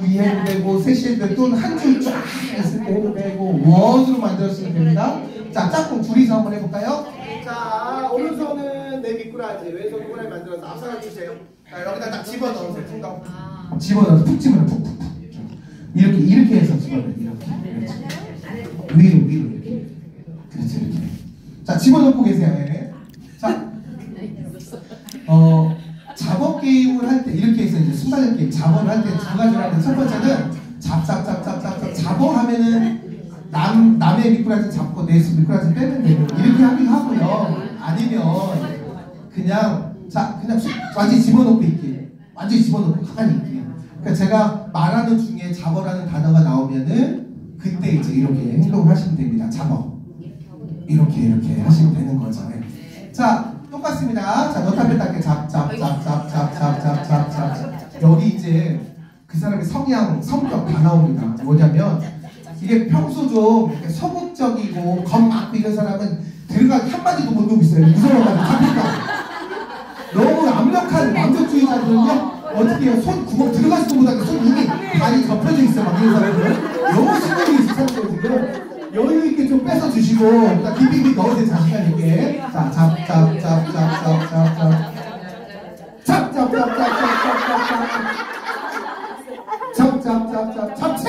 위 해도 되고 셋이 해도 되고 또는 한줄쫙 있을 때 해도 되고 원으로 만들었으면 됩니다. 자, 짝꿍 둘이서 한번 해볼까요? 자, 오른손은 내 미꾸라지, 왼손 꼬라지 만들어서 앞사람 주세요. 자, 여기다 딱 집어 넣으세요. 풍덩. 집어넣어서 푹 집어넣어 푹 푹 푹 이렇게 이렇게 해서 집어넣어 이렇게 그렇지. 위로 위로 이렇게 그렇지 이렇게 자 집어넣고 계세요 할 때 이렇게 해서 이제 순발력게 잡어를 할 때 두 가지를 하는데 첫 번째는 잡잡잡잡잡잡 잡어 하면은 남, 남의 미꾸라지 잡고 내수 미꾸라지 빼면 되고 이렇게 하기도 하고요. 아니면 그냥 자 그냥 완전히 집어넣고 있기. 완전히 집어넣고 가만히 있기. 그러니까 제가 말하는 중에 잡어라는 단어가 나오면은 그때 이제 이렇게 행동을 하시면 됩니다. 잡어. 이렇게 이렇게 하시면 되는 거죠. 네. 자 똑같습니다. 자 너타페 닦게 잡잡잡잡. 성향 성격 다 나옵니다 뭐냐면 이게 평소 좀 소극적이고 겁 많고 이런 사람은 들어가 한마디도 못 누고 있어요 무서워가지고 잡힐까 너무 압력한 완벽주의자들은요 어떻게 해요? 손 구멍 들어가지도 못하게 손 이미 발이 접혀져 있어 막 이런 사람들은 너무 신경이 지금 여유 있게 좀 뺏어 주시고 일단 빙빙빙 넣으세요 자신감 있게 자 잡 잡 잡 잡 잡 잡 잡 잡 잡 잡 잡 잡 잡 잡 잡 잡 채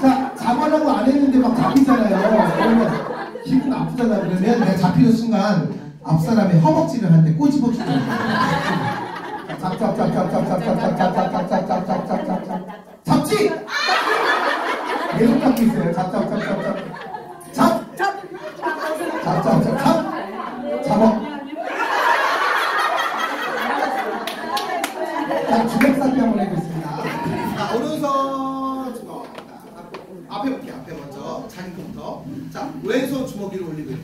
자 잡으려고 안 했는데 막 잡히잖아요 그러면 기분 나쁘잖아 그러면 내가 잡히는 순간 앞사람의 허벅지를 한대 꼬집어 주는 잡잡잡잡잡잡잡잡잡잡잡잡잡잡잡잡 잡지 계속 잡고 있어요 잡잡잡잡잡 잡 잡잡잡 잡 잡어 한번 해보겠습니다 자, 오른손 주먹. 앞에 볼게요. 앞에 먼저. 자기부터. 자, 왼손 주먹 위로 올리고.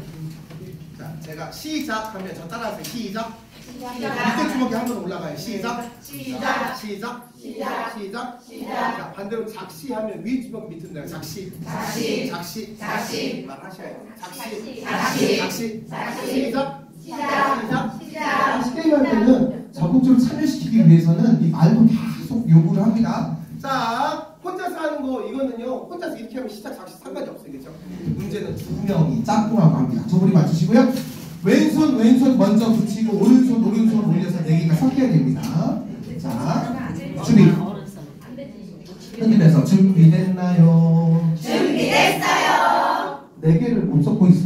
자, 제가 시작 하면 저 따라하세요. 시작. 밑에 주먹이 한 번 올라가요. 시작. 시작. 시작. 시작. 시작. 시작. 자, 반대로 작시하면 위 주먹 밑으로 내려. 작시. 작시. 작시. 작시. 말하셔야 돼요. 작시. 작시. 작시. 작시. 시작. 시작. 시작. 쉽게 할 때는 적극적으로 참여시키기 위해서는 이 말도 계속 요구를 합니다. 자, 혼자서 하는 거 이거는요. 혼자서 이렇게 하면 시작 잠시 상관이 없어요. 그죠 문제는 두 명이 짝꿍하고 합니다. 저분이 맞추시고요. 왼손 왼손 먼저 붙이고 오른손 오른손 올려서 네 개가 섞여야 됩니다. 자, 준비. 흔들려서 준비됐나요? 준비됐어요. 네 개를 못 섞고 있어요.